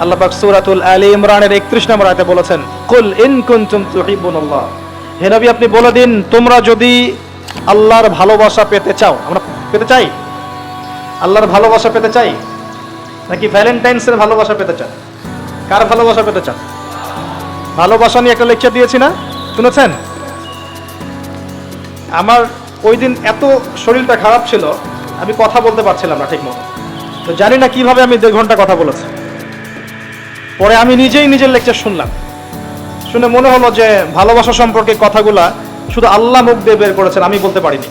আল্লাহ পাক আলী ইমরানের 31 নম্বর আয়াতে বলেছেন, কুল ইন কুনতুম তুহিব্বুনাল্লাহ। হে নবী, আপনি বলে দিন, তোমরা যদি আল্লাহর ভালোবাসা পেতে চাও, আমরা পেতে চাই? আল্লাহর ভালোবাসা পেতে চাই? নাকি ভ্যালেন্টাইন্সের ভালোবাসা পেতে চান? কার ভালোবাসা পেতে চান? ভালোবাসা নিয়ে একটা লেকচার দিয়েছি না? শুনেছেন? আমার ওই দিন এত শরীরটা খারাপ ছিল, আমি কথা বলতে পারছিলাম না ঠিক মতো। তো জানি না কীভাবে আমি দেড় ঘণ্টা কথা বলেছি। পরে আমি নিজেই নিজের লেকচার শুনলাম। শুনে মনে হলো যে ভালোবাসা সম্পর্কে কথাগুলা শুধু আল্লাহ মুখ দিয়ে বের করেছেন, আমি বলতে পারিনি।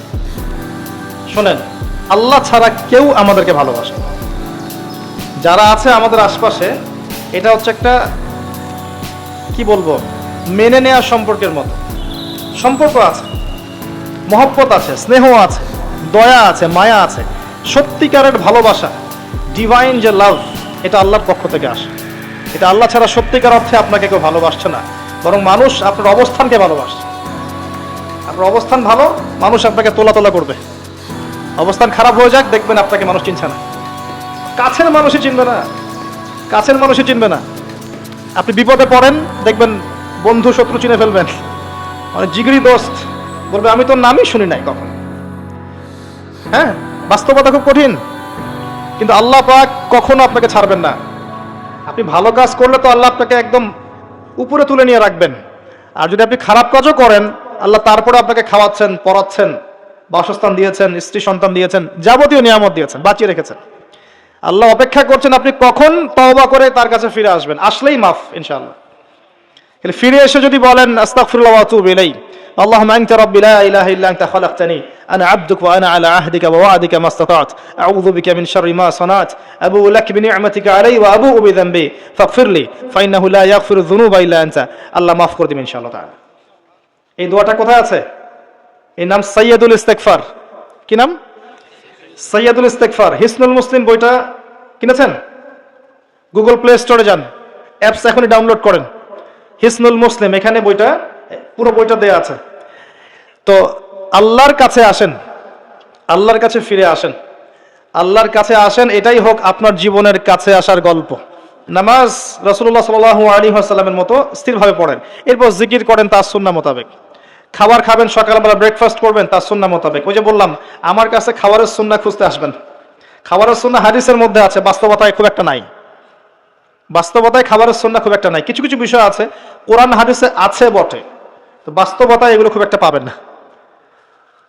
শোনেন, আল্লাহ ছাড়া কেউ আমাদেরকে ভালোবাসে যারা আছে আমাদের আশপাশে, এটা হচ্ছে একটা, কি বলব, মেনে নেওয়া সম্পর্কের মতো। সম্পর্ক আছে, মহব্বত আছে, স্নেহ আছে, দয়া আছে, মায়া আছে। সত্যিকারের ভালোবাসা ডিভাইন যে লাভ এটা আল্লাহর পক্ষ থেকে আসে। এটা আল্লাহ ছাড়া সত্যিকার অর্থে আপনাকে কেউ ভালোবাসছে না। বরং মানুষ আপনার অবস্থানকে ভালোবাসছে। আপনার অবস্থান ভালো, মানুষ আপনাকে তোলা তোলা করবে। অবস্থান খারাপ হয়ে যাক, দেখবেন আপনাকে মানুষ চিনছে না। কাছের মানুষই চিনবে না। কাছের মানুষই চিনবে না। আপনি বিপদে পড়েন, দেখবেন বন্ধু শত্রু চিনে ফেলবেন। মানে জিগরি দোস্ত বলবে, আমি তোর নামই শুনি নাই কখন? হ্যাঁ বাস্তবতা খুব কঠিন। কিন্তু আল্লাহ পাক কখনো আপনাকে ছাড়বেন না। আপনি ভালো কাজ করলে তো আল্লাহ আপনাকে একদম উপরে তুলে নিয়ে রাখবেন। আর যদি আপনি খারাপ কাজও করেন, আল্লাহ তারপরে আপনাকে খাওয়াচ্ছেন, পড়াচ্ছেন, বাসস্থান দিয়েছেন, স্ত্রী সন্তান দিয়েছেন, যাবতীয় নিয়ামত দিয়েছেন, বাঁচিয়ে রেখেছেন। আল্লাহ অপেক্ষা করছেন আপনি কখন তওবা করে তার কাছে ফিরে আসবেন। আসলেই মাফ, ইনশাআল্লাহ। কিন্তু ফিরে এসে যদি বলেন আস্তাগফিরুল্লাহ ওয়া আতুবু ইলাই اللهم انت ربي لا اله الا انت خلقتني انا عبدك وانا على عهدك ووعدك ما استطعت اعوذ بك من شر ما صنعت ابو لك بنعمتك علي وابوء بذنبي فاغفر لي فانه لا يغفر الذنوب الا انت আল্লাহ মাফ করে দিবেন ইনশাআল্লাহ তাআলা এই দোয়াটা কোথায় আছে এই নাম সাইয়্যিদুল ইস্তেগফার কি নাম সৈয়দুল ইস্তেকফার হিসনুল মুসলিম বইটা কিনেছেন গুগল প্লে স্টোরে যান অ্যাপস এখনই ডাউনলোড করেন হিসনুল মুসলিম, এখানে বইটা, পুরো বইটা দেয়া আছে। তো আল্লাহর কাছে আসেন, আল্লাহর কাছে ফিরে আসেন, আল্লাহর কাছে আসেন, এটাই হোক আপনার জীবনের কাছে আসার গল্প। নামাজ রসুল্লাহ সাল আলী আসাল্লামের মতো স্থিরভাবে পড়েন। এরপর জিকির করেন তার সুন্না মোতাবেক। খাবার খাবেন, সকালবেলা ব্রেকফাস্ট করবেন, তার সুন্না মোতাবেক। ওই যে বললাম, আমার কাছে খাবারের সুন্না খুঁজতে আসবেন। খাবারের সুন্না হাদিসের মধ্যে আছে, বাস্তবতায় খুব একটা নাই। বাস্তবতায় খাবারের সুন্না খুব একটা নাই। কিছু কিছু বিষয় আছে, কোরআন, হাদিসে আছে বটে। তো বাস্তবতায় এগুলো খুব একটা পাবেন না।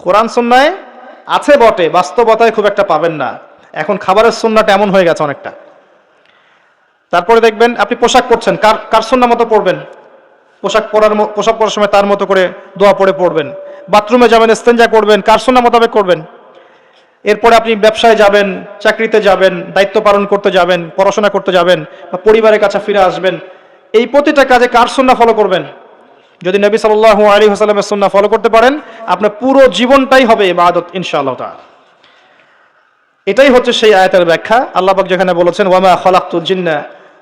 কোরআন, সুন্নায় আছে বটে, বাস্তবতায় খুব একটা পাবেন না। এখন খাবারের সুন্নাটা এমন হয়ে গেছে অনেকটা। তারপরে দেখবেন আপনি পোশাক পরছেন, কার কার সুন্না মতো পড়বেন পোশাক পরার পোশাক পরার সময় তার মতো করে দোয়া পড়ে পড়বেন বাথরুমে যাবেন স্তেঞ্জা করবেন, কার সুন্না মোতাবেক করবেন? এরপরে আপনি ব্যবসায় যাবেন, চাকরিতে যাবেন, দায়িত্ব পালন করতে যাবেন, পড়াশোনা করতে যাবেন বা পরিবারের কাছে ফিরে আসবেন, এই প্রতিটা কাজে কার সুন্না ফলো করবেন? যদি নবী সাল্লাহ আলী হাসালামের সুন্না ফলো করতে পারেন, আপনার পুরো জীবনটাই হবে ইবাদত, ইনশাআল্লাহ এটাই হচ্ছে সেই আয়াতের ব্যাখ্যা। আল্লাহ পাক যেখানে বলেছেন ওয়ামা খালাকতুল জিন্না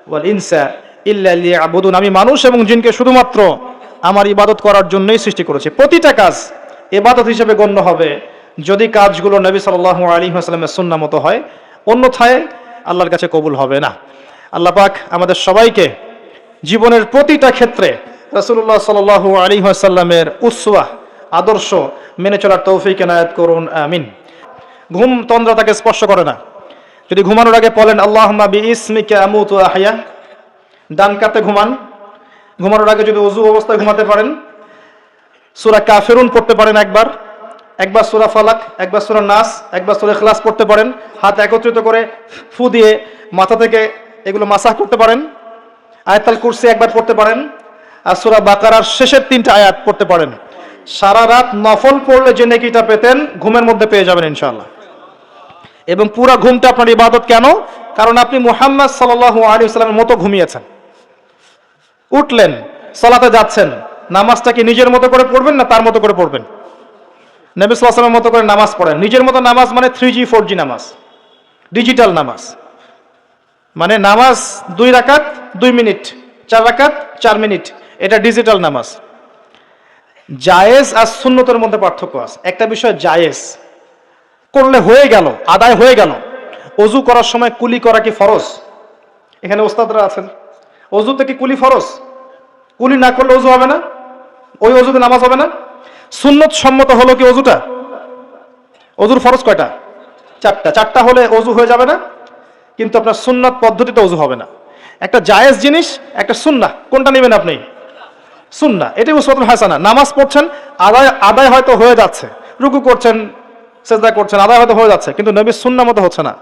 ওয়াল ইনসা ইল্লা লিয়াবুদুন। আমি মানুষ এবং জিনকে শুধুমাত্র আমার ইবাদত করার জন্যই সৃষ্টি করেছি। প্রতিটা কাজ ইবাদত হিসেবে গণ্য হবে। যদি কাজগুলো নবী সাল্লাল্লাহু আলাইহি ওয়াসাল্লামের সুন্নাহ মতো হয়, অন্যথায় আল্লাহর কাছে কবুল হবে না। আল্লাহ পাক আমাদের সবাইকে জীবনের প্রতিটা ক্ষেত্রে রসুল্লাহ সাল্লাল্লাহু আলাইহি ওয়াসাল্লামের উসওয়া আদর্শ মেনে চলার তৌফিক এনায়েত করুন, আমিন। ঘুম তন্দ্রা তাকে স্পর্শ করে না। যদি ঘুমানোর আগে বলেন আল্লাহ আহয়া ডান কাতে ঘুমান। ঘুমানোর আগে যদি অজু অবস্থায় ঘুমাতে পারেন, সুরা কাফেরুন পড়তে পারেন একবার। একবার সুরা ফালাক, একবার সুরা নাস, একবার সুরা খ্লাস পড়তে পারেন, হাত একত্রিত করে ফু দিয়ে মাথা থেকে এগুলো মাসাহ করতে পারেন, আয়াতাল কুরসি একবার পড়তে পারেন, আর সুরা বাকারার শেষের তিনটা আয়াত পড়তে পারেন। সারা রাত নফল পড়লে যে নেকিটা পেতেন, ঘুমের মধ্যে পেয়ে যাবেন ইনশাল্লাহ এবং পুরো ঘুমটা আপনার ইবাদত কেন? কারণ আপনি মুহাম্মদ সাল্লাহ আলী সাল্লামের মতো ঘুমিয়েছেন। উঠলেন, সলাতে যাচ্ছেন নামাজটা কি নিজের মতো করে পড়বেন না তার মতো করে পড়বেন? নবী সাল্লামের মতো করে নামাজ পড়েন। নিজের মতো নামাজ মানে থ্রি জি ফোর জি নামাজ। ডিজিটাল নামাজ। মানে নামাজ দুই রাকাত, দুই মিনিট, চার রাকাত, চার মিনিট। এটা ডিজিটাল নামাজ। জায়েজ আর সুন্নতের মধ্যে পার্থক্য আছে। একটা বিষয় জায়েজ। করলে হয়ে গেল, আদায় হয়ে গেল। অজু করার সময় কুলি করা কি ফরজ? এখানে ওস্তাদরা আছেন। অজুতে কি কুলি ফরজ? কুলি না করলে অজু হবে না? ওই অজুতে নামাজ হবে না? সুন্নত সম্মত হলো কি অজুটা? অজুর ফরজ কয়টা? চারটা। চারটা হলে অজু হয়ে যাবে না, কিন্তু আপনার সুন্নত পদ্ধতিতে অজু হবে না। একটা জায়েজ জিনিস, একটা সুন্না কোনটা নেবেন আপনি? সুন্না এটাই উসওয়াতুল হাসানা। নামাজ পড়ছেন, আদায় আদায় হয়তো হয়ে যাচ্ছে। রুকু করছেন, সেজদা করছেন, আদায় হয়তো হয়ে যাচ্ছে, কিন্তু নবীর সুন্না মতো হচ্ছে না।